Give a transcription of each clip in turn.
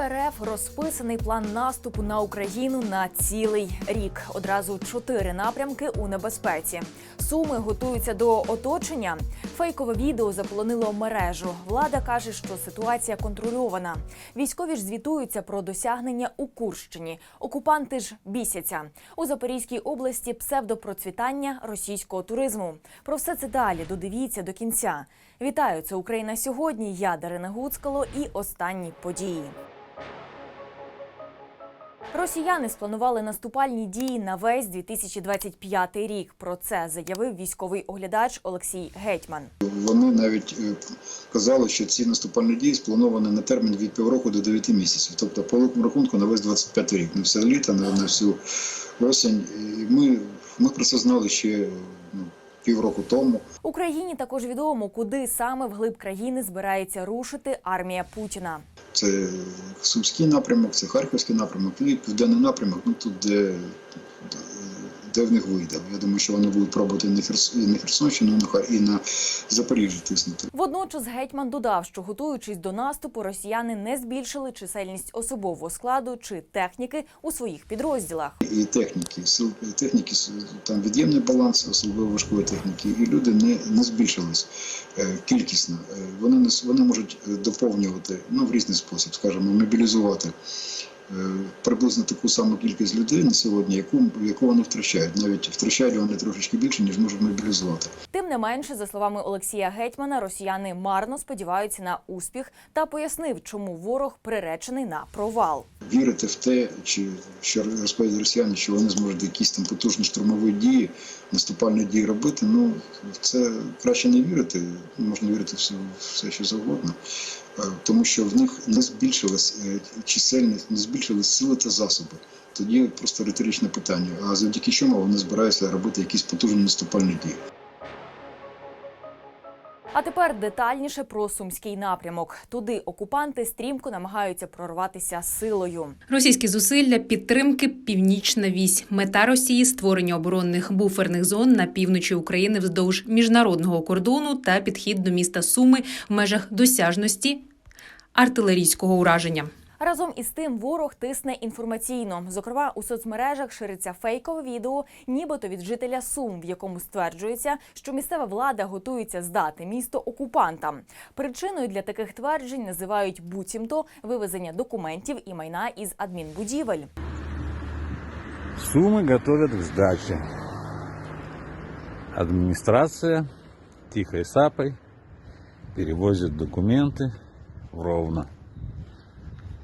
РФ розписаний план наступу на Україну на цілий рік. Одразу чотири напрямки у небезпеці. Суми готуються до оточення. Фейкове відео заполонило мережу. Влада каже, що ситуація контрольована. Військові ж звітуються про досягнення у Курщині. Окупанти ж бісяться у Запорізькій області. Псевдопроцвітання російського туризму. Про все це далі додивіться до кінця. Вітаю, це Україна сьогодні. Я Дарина Гуцкало і останні події. Росіяни спланували наступальні дії на весь 2025 рік. Про це заявив військовий оглядач Олексій Гетьман. Вони навіть е, казали, що ці наступальні дії сплановані на термін від півроку до 9 місяців. Тобто, по великому рахунку на весь 25 рік, на все літо, на, на всю осінь. І ми, ми про це знали ще ну, півроку тому. Україні також відомо, куди саме вглиб країни збирається рушити армія Путіна. Це Сумський напрямок, це Харківський напрямок, і південний напрямок, ну тут де, де в них вийде. Я думаю, що вони будуть пробувати на, Херс... на Херсонщину, і на Хар- і на Запоріжжя тиснути. Водночас гетьман додав, що готуючись до наступу, росіяни не збільшили чисельність особового складу чи техніки у своїх підрозділах. і техніки, сил техніки там від'ємний баланс особливо важкої техніки, і люди не, не збільшились е, кількісно. Е, Вони не вони можуть е, доповнювати ну в різний спосіб, скажімо, мобілізувати. Е, Приблизно таку саму кількість людей на сьогодні, яку, яку вони втрачають. Навіть втрачають вони трошечки більше, ніж можуть мобілізувати. Тим не менше, за словами Олексія Гетьмана, росіяни марно сподіваються на успіх та пояснив, чому ворог приречений на провал. Вірити в те, чи що розповідають росіяни, що вони зможуть якісь там потужні штурмові дії, наступальні дії робити. Ну це краще не вірити. Можна вірити в все, все що завгодно, тому що в них не збільшилась е, чисельність, не збільшились сили та засоби. Тоді просто риторичне питання. А завдяки чому вони збираються робити якісь потужні наступальні дії? А тепер детальніше про сумський напрямок. Туди окупанти стрімко намагаються прорватися силою. Російські зусилля підтримки Північна вісь. Мета Росії створення оборонних буферних зон на півночі України вздовж міжнародного кордону та підхід до міста Суми в межах досяжності артилерійського ураження. Разом із тим ворог тисне інформаційно. Зокрема, у соцмережах шириться фейкове відео, нібито від жителя Сум, в якому стверджується, що місцева влада готується здати місто окупантам. Причиною для таких тверджень називають буцімто вивезення документів і майна із адмінбудівель. Суммы готовят к сдаче. Администрация тихой сапой перевозит документы в Ровно.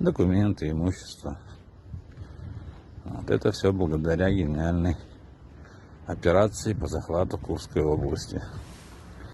Документы, имущество. Вот это все благодаря гениальной операции по захвату Курской области.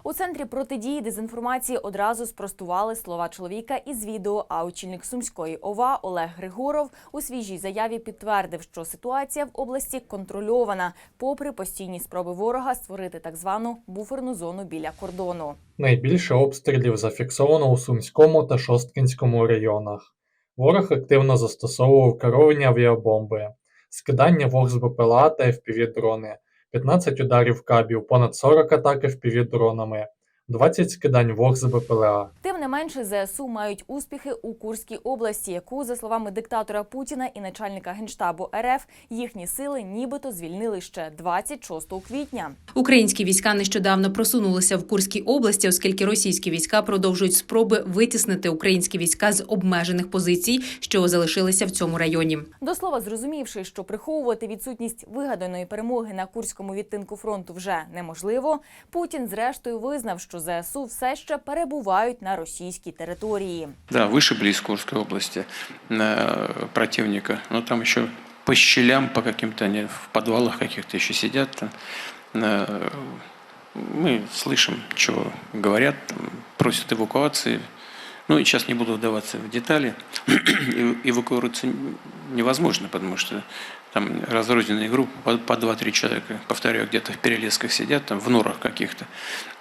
У центрі протидії дезінформації одразу спростували слова чоловіка із відео. А очільник сумської ОВА Олег Григоров у свіжій заяві підтвердив, що ситуація в області контрольована, попри постійні спроби ворога створити так звану буферну зону біля кордону. Найбільше обстрілів зафіксовано у Сумському та Шосткинському районах. Ворог активно застосовував керовані авіабомби, скидання вог з БПЛА та FPV-дрони, 15 ударів кабів, понад 40 атак FPV-дронами, 20 скидань вог з БПЛА. Тим не менше, ЗСУ мають успіхи у Курській області, яку, за словами диктатора Путіна і начальника генштабу РФ, їхні сили нібито звільнили ще 26 квітня. Українські війська нещодавно просунулися в Курській області, оскільки російські війська продовжують спроби витіснити українські війська з обмежених позицій, що залишилися в цьому районі. До слова, зрозумівши, що приховувати відсутність вигаданої перемоги на курському відтинку фронту вже неможливо, Путін зрештою визнав, що ЗСУ все ще перебувають на російській території. Да, вышибли из Курской области э, противника. Но там еще по щелям, по каким-то они в подвалах каких-то еще сидят. Там. Э, Мы слышим, что говорят, там, просят эвакуации. Ну, и сейчас не буду вдаваться в детали. Эв- Эвакуироваться невозможно, потому что там разрозненные группы по, по 2-3 человека, повторяю, где-то в перелесках сидят, там в норах каких-то,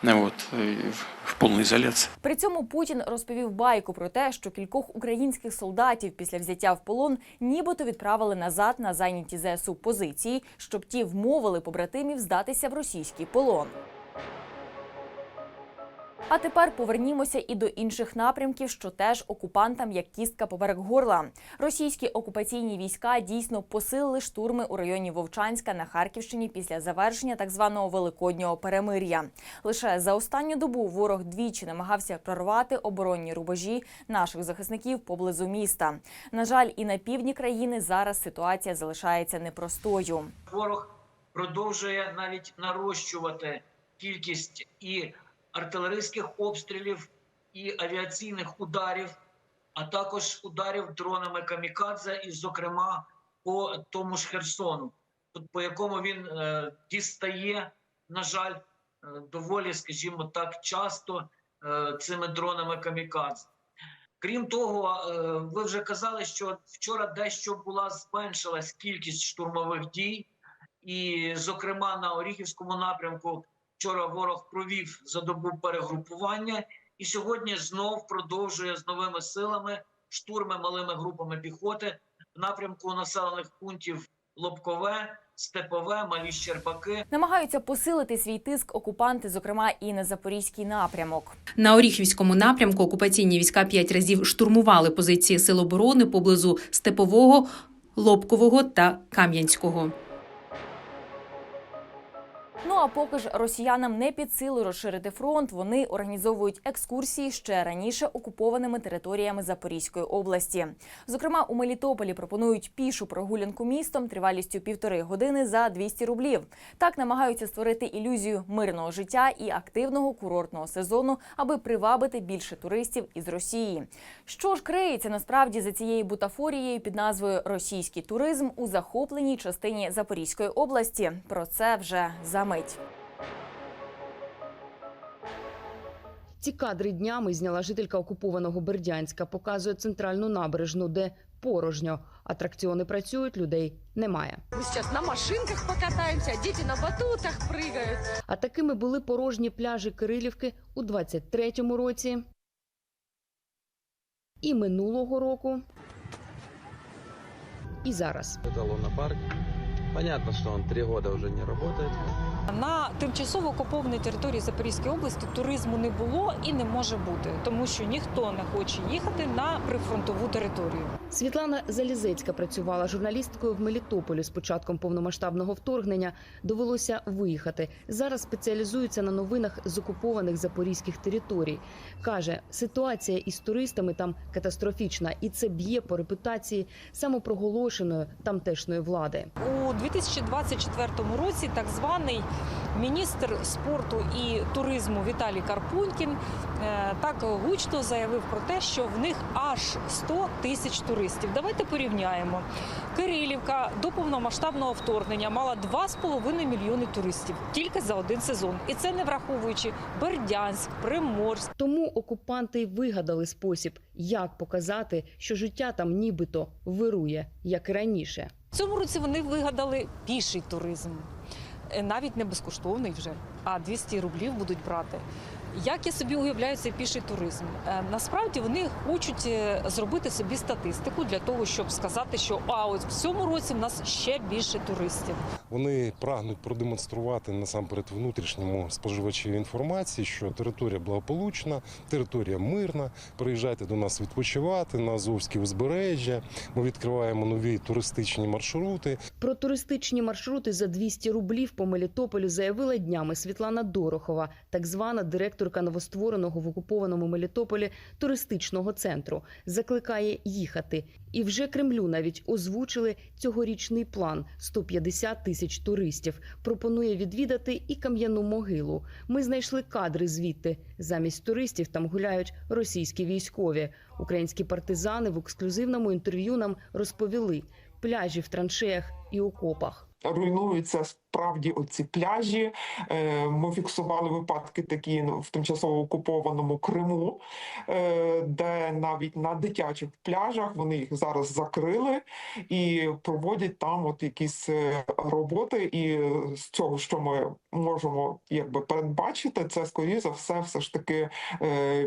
ну вот, э, в- в полной изоляции. При цьому Путін розповів байку про те, що кількох українських солдатів після взяття в полон нібито відправили назад на зайняті ЗСУ позиції, щоб ті вмовили побратимів здатися в російський полон. А тепер повернімося і до інших напрямків, що теж окупантам як кістка поперек горла. Російські окупаційні війська дійсно посилили штурми у районі Вовчанська на Харківщині після завершення так званого великоднього перемир'я. Лише за останню добу ворог двічі намагався прорвати оборонні рубежі наших захисників поблизу міста. На жаль, і на півдні країни зараз ситуація залишається непростою. ворог продовжує навіть нарощувати кількість і артилерійських обстрілів, і авіаційних ударів, а також ударів дронами камікадзе, і, зокрема, по тому ж Херсону, по якому він е, дістає, на жаль, е, доволі, скажімо так, часто е, цими дронами камікадзе. Крім того, е, ви вже казали, що вчора дещо була зменшилась кількість штурмових дій, і, зокрема, на Оріхівському напрямку вчора ворог провів за добу перегрупування, і сьогодні знов продовжує з новими силами штурми малими групами піхоти в напрямку населених пунктів Лобкове, Степове, Малі Щербаки. Намагаються посилити свій тиск окупанти, зокрема і на запорізький напрямок. На Оріхівському напрямку окупаційні війська п'ять разів штурмували позиції сил оборони поблизу Степового, Лобкового та Кам'янського. Ну а поки ж росіянам не під силу розширити фронт, вони організовують екскурсії ще раніше окупованими територіями Запорізької області. Зокрема, у Мелітополі пропонують пішу прогулянку містом тривалістю півтори години за 200 рублів. Так намагаються створити ілюзію мирного життя і активного курортного сезону, аби привабити більше туристів із Росії. Що ж криється насправді за цією бутафорією під назвою Російський туризм у захопленій частині Запорізької області? Про це вже за мить. Ці кадри днями зняла жителька окупованого Бердянська. Показує центральну набережну, де порожньо. Атракціони працюють, людей немає. Мы сейчас на машинках покатаемся, а дети на батутах прыгают. А такими були порожні пляжі Кирилівки у 23-му році. І минулого року. І зараз. Это лунопарк. Понятно, что он три года уже не работает. На тимчасово окупованій території Запорізької області туризму не було і не може бути, тому що ніхто не хоче їхати на прифронтову територію. Світлана Залізецька працювала журналісткою в Мелітополі з початком повномасштабного вторгнення. Довелося виїхати. Зараз спеціалізується на новинах з окупованих запорізьких територій. Каже, ситуація із туристами там катастрофічна, і це б'є по репутації самопроголошеної тамтешньої влади. У 2024 році так званий міністр спорту і туризму Віталій Карпунькін е, так гучно заявив про те, що в них аж 100 тисяч туристів. Давайте порівняємо. Кирилівка до повномасштабного вторгнення мала 2,5 мільйони туристів тільки за один сезон, і це не враховуючи Бердянськ, Приморськ. Тому окупанти й вигадали спосіб, як показати, що життя там нібито вирує, як і раніше. В цьому році вони вигадали піший туризм. Е, Навіть не безкоштовний вже, а 200 рублів будуть брати. Як я собі уявляю цей піший туризм? Е, Насправді вони хочуть е, зробити собі статистику для того, щоб сказати, що а ось в цьому році в нас ще більше туристів. Вони прагнуть продемонструвати насамперед внутрішньому споживачеві інформації, що територія благополучна, територія мирна. Приїжджайте до нас відпочивати на Азовське узбережжя. Ми відкриваємо нові туристичні маршрути. Про туристичні маршрути за 200 рублів по Мелітополю заявила днями Світлана Дорохова, так звана директорка новоствореного в окупованому Мелітополі туристичного центру. Закликає їхати. І вже Кремлю навіть озвучили цьогорічний план 150 тисяч туристів. Пропонує відвідати і кам'яну могилу. Ми знайшли кадри звідти. Замість туристів там гуляють російські військові. Українські партизани в ексклюзивному інтерв'ю нам розповіли пляжі в траншеях і окопах. руйнуються справді оці пляжі. Е, Ми фіксували випадки такі ну, в тимчасово окупованому Криму, е, де навіть на дитячих пляжах вони їх зараз закрили і проводять там от якісь е, роботи. І з цього, що ми можемо якби передбачити, це скоріше за все, все ж таки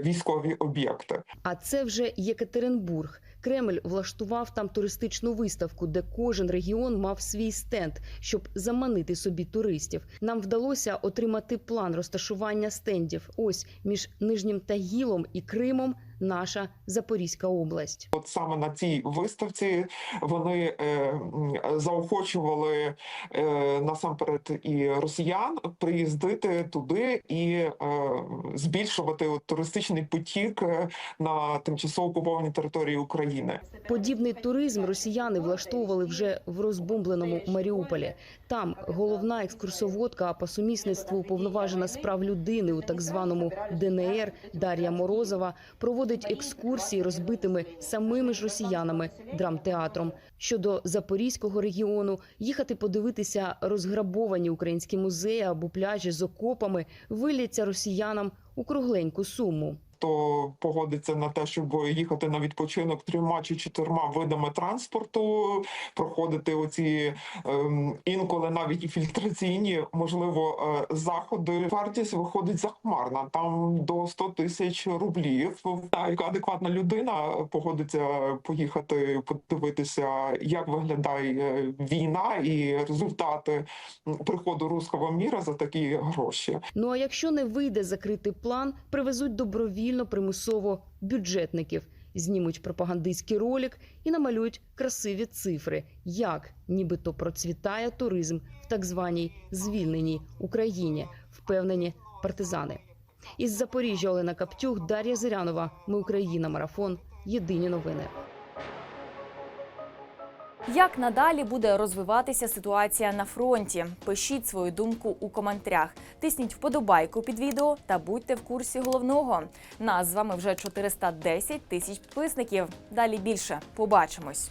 військові об'єкти. А це вже Єкатеринбург. Кремль влаштував там туристичну виставку, де кожен регіон мав свій стенд, щоб заманити собі туристів. Нам вдалося отримати план розташування стендів. Ось між Нижнім Тагілом і Кримом наша Запорізька область. От саме на цій виставці вони е, заохочували е, насамперед і росіян приїздити туди і е, збільшувати от, туристичний потік е, на тимчасово окупованій території України. Подібний туризм росіяни влаштовували вже в розбомбленому Маріуполі. Там головна екскурсоводка а по сумісництву уповноважена з прав людини у так званому ДНР Дар'я Морозова проводить екскурсії розбитими самими ж росіянами драмтеатром. Щодо запорізького регіону, їхати подивитися розграбовані українські музеї або пляжі з окопами виляться росіянам у кругленьку суму. Хто погодиться на те, щоб їхати на відпочинок трьома чи чотирма видами транспорту, проходити оці ем, інколи навіть і фільтраційні, можливо, е, заходи. Вартість виходить захмарна. Там до 100 тисяч рублів. Та яка адекватна людина погодиться поїхати подивитися, як виглядає війна і результати приходу руського міра за такі гроші. Ну а якщо не вийде закрити план, привезуть добровільно примусово бюджетників, знімуть пропагандистський ролик і намалюють красиві цифри, як нібито процвітає туризм в так званій звільненій Україні, впевнені партизани. Із Запоріжжя Олена Каптюх, Дар'я Зирянова. Ми Україна. Марафон. Єдині новини. Як надалі буде розвиватися ситуація на фронті? Пишіть свою думку у коментарях. Тисніть вподобайку під відео та будьте в курсі головного. Нас з вами вже 410 тисяч підписників. Далі більше. Побачимось.